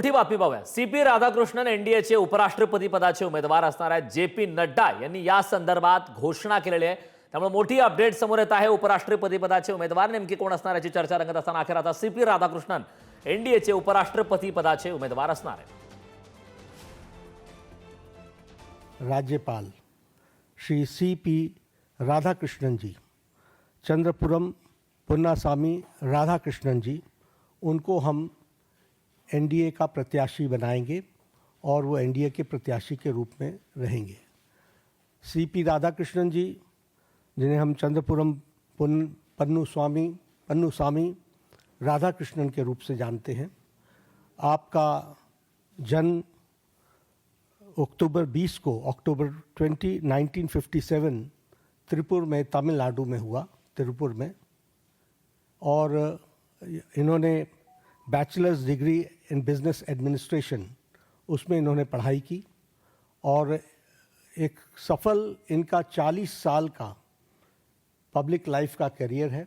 मोठी बातमी पाहूया सी पी राधाकृष्णन एनडीएचे उपराष्ट्रपती पदाचे उमेदवार असणार आहेत जे पी नड्डा यांनी घोषणा आहे. त्यामुळे मोठी अपडेट समोर आहे. उपराष्ट्रपती पदाचे उमेदवार नेमके कोण चर्चा रंगत अखेर आता सी पी राधाकृष्णन एनडीएचे उपराष्ट्रपती पदाचे उमेदवार असणार राज्यपाल श्री सी पी राधाकृष्णन जी चंद्रपुरम पुन्नास्वामी राधाकृष्णन जी उनको हम एनडीए का प्रत्याशी बनाएँगे और वो एनडीए के प्रत्याशी के रूप में रहेंगे। सी पी राधाकृष्णन जी, जिन्हें हम चंद्रपुरम पुन, पन्नू स्वामी पन्नू स्वामी राधाकृष्णन के रूप से जानते हैं। आपका जन्म अक्टूबर 20 को, अक्टूबर 20 1957 त्रिपुर में तमिलनाडु में हुआ, त्रिपुर में। और इन्होंने bachelors degree in business administration उसमें इन्होंने पढ़ाई की और एक सफल इनका 40 साल का पब्लिक लाइफ का करियर है।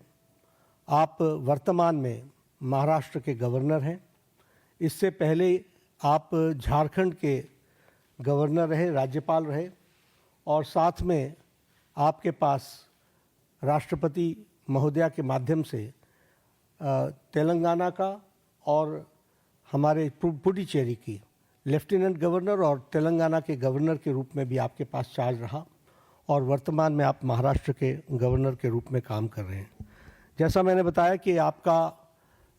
आप वर्तमान में महाराष्ट्र के गवर्नर हैं। इससे पहले आप झारखंड के गवर्नर रहे, राज्यपाल रहे और साथ में आपके पास राष्ट्रपति महोदया के माध्यम से तेलंगाना का और हमारे पुडुचेरी की लेफ्टिनेंट गवर्नर और तेलंगाना के गवर्नर के रूप में भी आपके पास चार्ज रहा और वर्तमान में आप महाराष्ट्र के गवर्नर के रूप में काम कर रहे हैं। जैसा मैंने बताया कि आपका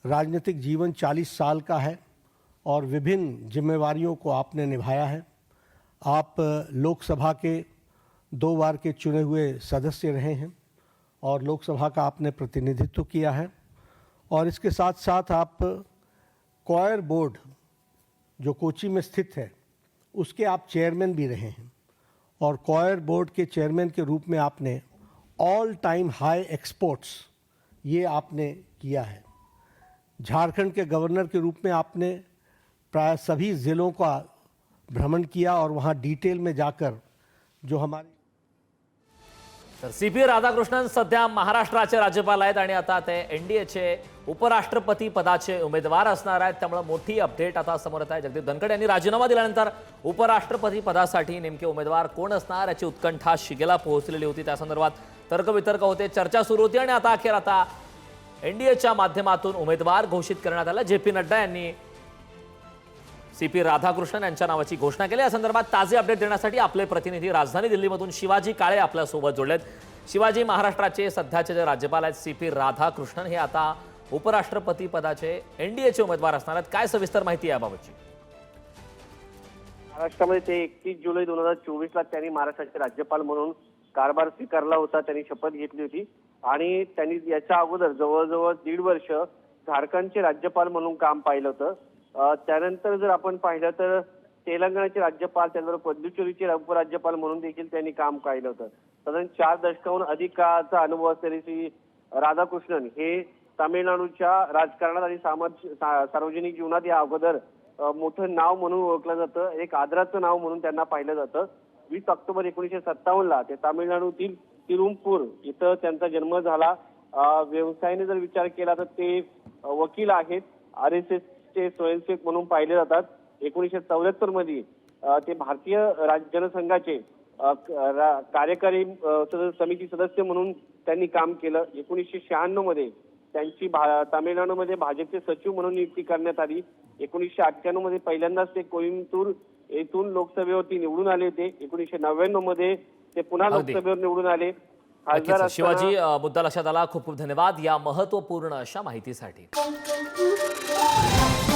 राजनीतिक जीवन 40 साल का है और विभिन्न जिम्मेवारियों को आपने निभाया है। आप लोकसभा के दो बार के चुने हुए सदस्य रहे हैं और लोकसभा का आपने प्रतिनिधित्व किया है और इसके साथ साथ आप कॉयर बोर्ड जो कोची में स्थित है, उसके आप चेयरमैन भी रहे हैं। और कॉयर बोर्ड के चेयरमैन के रूप में आपने ऑल टाइम हाई एक्सपोर्ट्स ये आपने किया है। झारखंड के गवर्नर के रूप में आपने प्राय सभी ज़िलों का भ्रमण किया और वहाँ डिटेल में जाकर जो हमारी तर सी पी राधाकृष्णन सध्या महाराष्ट्राचे राज्यपाल आहेत आणि आता ते एनडीएचे उपराष्ट्रपती पदाचे उमेदवार असणार आहेत. त्यामुळे मोठी अपडेट आता समोर येत आहे. जगदीप धनखड यांनी राजीनामा दिल्यानंतर उपराष्ट्रपती पदासाठी नेमके उमेदवार कोण असणार याची उत्कंठा शिगेला पोहोचलेली होती. त्या संदर्भात तर्कवितर्क होते चर्चा सुरू होती आणि आता अखेर आता एनडीएच्या माध्यमातून उमेदवार घोषित करण्यात आला. जे पी नड्डा यांनी सी पी राधाकृष्णन यांच्या नावाची घोषणा केली. या संदर्भात ताजे अपडेट देण्यासाठी आपले प्रतिनिधी राजधानी दिल्लीमधून शिवाजी काळे आपल्यासोबत जोडलेत. शिवाजी महाराष्ट्राचे सध्याचे जे राज्यपाल आहेत सी पी राधाकृष्णन हे आता उपराष्ट्रपती पदाचे एनडीएचे उमेदवार असणार आहेत. काय सविस्तर माहिती आहे याबाबतची? महाराष्ट्रामध्ये ते एकतीस जुलै दोन हजार चोवीस ला त्यांनी महाराष्ट्राचे राज्यपाल म्हणून कारभार स्वीकारला होता त्यांनी शपथ घेतली होती. आणि त्यांनी याच्या अगोदर जवळजवळ दीड वर्ष झारखंडचे राज्यपाल म्हणून काम पाहिलं होतं. त्यानंतर जर आपण पाहिलं तर तेलंगणाचे राज्यपाल त्यानंतर पद्दुचेरीचे उपराज्यपाल म्हणून देखील त्यांनी काम पाहिलं होतं. साधारण चार दशकाहून अधिक काळाचा अनुभव असलेले श्री राधाकृष्णन हे तामिळनाडूच्या राजकारणात आणि सामाज सा- सार्वजनिक जीवनात या अगोदर मोठं नाव म्हणून ओळखलं जातं. एक आदराचं नाव म्हणून त्यांना पाहिलं जातं. वीस ऑक्टोबर एकोणीसशे सत्तावन्नला ते तामिळनाडूतील तिरुमपूर इथं त्यांचा जन्म झाला. व्यवसायाने जर विचार केला तर ते वकील आहेत. आर एस एस चे स्वयंसेवक म्हणून पाहिले जातात. एकोणीसशे चौऱ्याहत्तरमध्ये ते भारतीय राज्य जनसंघाचे कार्यकारी समिती सदस्य म्हणून त्यांनी काम केलं. एकोणीसशे शहाण्णवमध्ये त्यांची भा तामिळनाडूमध्ये भाजपचे सचिव म्हणून नियुक्ती करण्यात आली. एकोणीसशे अठ्ठ्याण्णवमध्ये पहिल्यांदाच ते कोइंबतूर येथून लोकसभेवरती निवडून आले होते एकोणीसशे नव्याण्णवमध्ये ते पुन्हा. लोकसभेवर निवडून आले. शिवाजी मुद्दा लक्षात आला खूप खूप धन्यवाद. या महत्त्वपूर्ण अशा माहितीसाठी. Yeah.